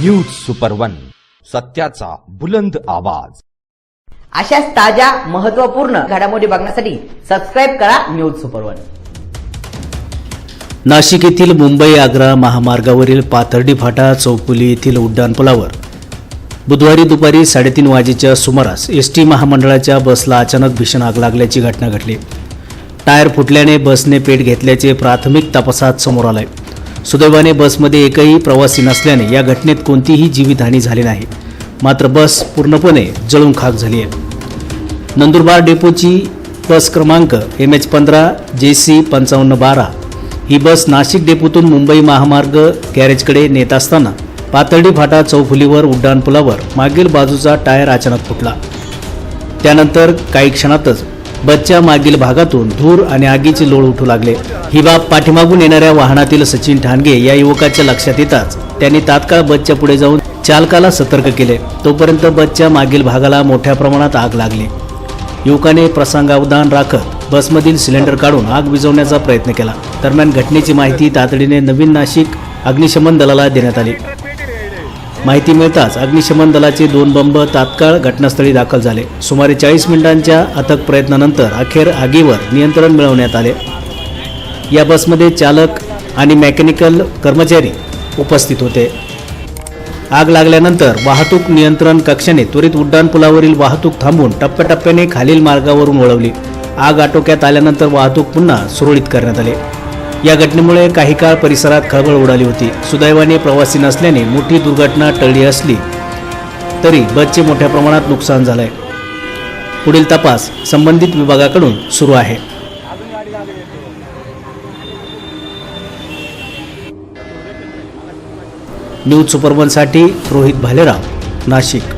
News super one सत्याचा बुलंद आवाज. अशाच ताज्या महत्त्वपूर्ण घडामोडी बघण्यासाठी सबस्क्राईब करा न्यूज सुपर वन. नाशिक येथील मुंबई आग्रा महामार्गावरील पाथर्डी फाटा चौफुली येथील उड्डाणपुलावर बुधवारी दुपारी साडेतीन वाजेच्या सुमारास एस टी महामंडळाच्या बसला अचानक भीषण आग लागल्याची घटना घडली. टायर फुटल्याने बसने पेट घेतल्याचे प्राथमिक तपासात समोर आलंय. सुदैवाने बसमध्ये एकही प्रवासी नसल्याने या घटनेत कोणतीही जीवितहानी झाली नाही. मात्र बस पूर्णपणे जळून खाक झाली आहे. नंदुरबार डेपोची बस क्रमांक एम एच पंधरा जे सी पंचावन्न बारा ही बस नाशिक डेपोतून मुंबई महामार्ग गॅरेजकडे नेत असताना पातळी फाटा चौफुलीवर उड्डाणपुलावर मागील बाजूचा टायर अचानक फुटला. त्यानंतर काही क्षणातच बसच्या मागील भागातून धूर आणि आगीचे लोळ उठू लागले. ही बाब पाठीमागून येणाऱ्या वाहनातील सचिन ठाणगे या युवकाच्या लक्षात येताच त्यांनी तात्काळ बसच्या पुढे जाऊन चालकाला सतर्क केले. तोपर्यंत बसच्या मागील भागाला मोठ्या प्रमाणात आग लागली. युवकाने प्रसंगावधान राखत बसमधील सिलेंडर काढून आग विझवण्याचा प्रयत्न केला. दरम्यान घटनेची माहिती तातडीने नवीन नाशिक अग्निशमन दलाला देण्यात आली. माहिती मिळताच अग्निशमन दलाचे दोन बंब तात्काळ घटनास्थळी दाखल झाले. सुमारे चाळीस मिनिटांच्या अथक प्रयत्नानंतर अखेर आगीवर नियंत्रण मिळवण्यात आले. या बसमध्ये चालक आणि मेकॅनिकल कर्मचारी उपस्थित होते. आग लागल्यानंतर वाहतूक नियंत्रण कक्षाने त्वरित उड्डाणपुलावरील वाहतूक थांबून टप्प्याटप्प्याने खालील मार्गावरून वळवली. आग आटोक्यात आल्यानंतर वाहतूक पुन्हा सुरळीत करण्यात आली. या घटनेमुळे काही काळ परिसरात खळबळ उडाली होती. सुदैवाने प्रवासी नसल्याने मोठी दुर्घटना टळली असली तरी बसचे मोठ्या प्रमाणात नुकसान झालंय. पुढील तपास संबंधित विभागाकडून सुरू आहे. न्यूज सुपरवनसाठी रोहित भालेराव नाशिक.